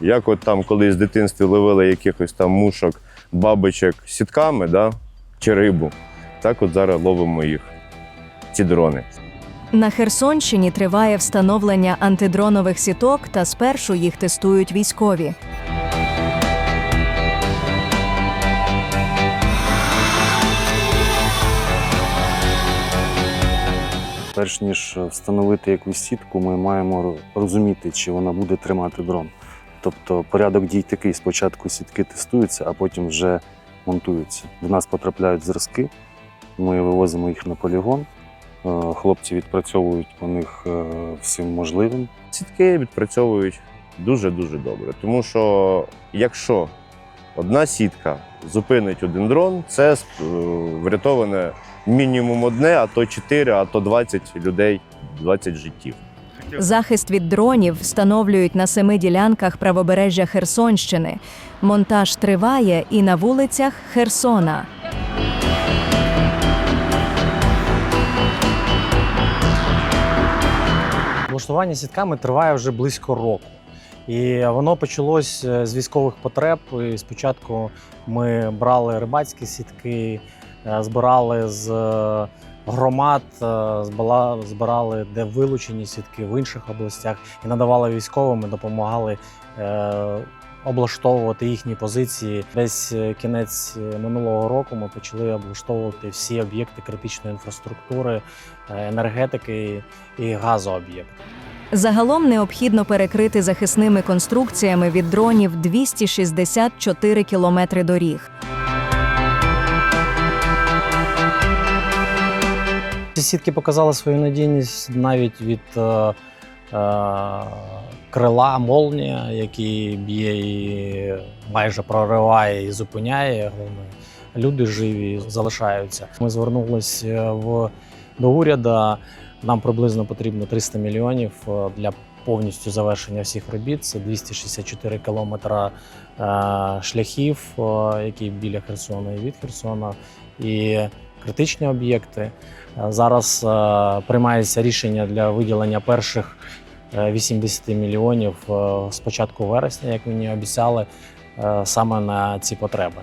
Як от там колись в дитинстві ловили якихось там мушок, бабочок сітками, да? чи рибу, так от зараз ловимо їх, ці дрони. На Херсонщині триває встановлення антидронових сіток, та спершу їх тестують військові. Перш ніж встановити якусь сітку, ми маємо розуміти, чи вона буде тримати дрон. Тобто порядок дій такий: спочатку сітки тестуються, а потім вже монтуються. До нас потрапляють зразки, ми вивозимо їх на полігон. Е, Хлопці відпрацьовують по них е, всім можливим. Сітки відпрацьовують дуже-дуже добре. Тому що якщо одна сітка зупинить один дрон, це е, врятоване мінімум одне, а то 4, а то 20 людей, 20 життів. Захист від дронів встановлюють на семи ділянках правобережжя Херсонщини. Монтаж триває і на вулицях Херсона. Влаштування сітками триває вже близько року. І воно почалось е, з військових потреб. І спочатку ми брали рибацькі сітки, збирали з е, громад, е, збирали де вилучені сітки в інших областях і надавали військовим, і допомагали е, облаштовувати їхні позиції. Десь е, кінець е, минулого року ми почали облаштовувати всі об'єкти критичної інфраструктури, е, енергетики і газооб'єкти. Загалом необхідно перекрити захисними конструкціями від дронів 264 кілометри доріг. Ці сітки показали свою надійність навіть від е, е, крила молнія, який б'є і майже прориває і зупиняє. Люди живі залишаються. Ми звернулися в до уряду. Нам приблизно потрібно 300 мільйонів е, для повністю завершення всіх робіт. Це 264 кілометра е, шляхів, е, які біля Херсона і від Херсона, і критичні об'єкти. Е, Зараз е, приймається рішення для виділення перших е, 80 мільйонів е, з початку вересня, як мені обіцяли, саме на ці потреби.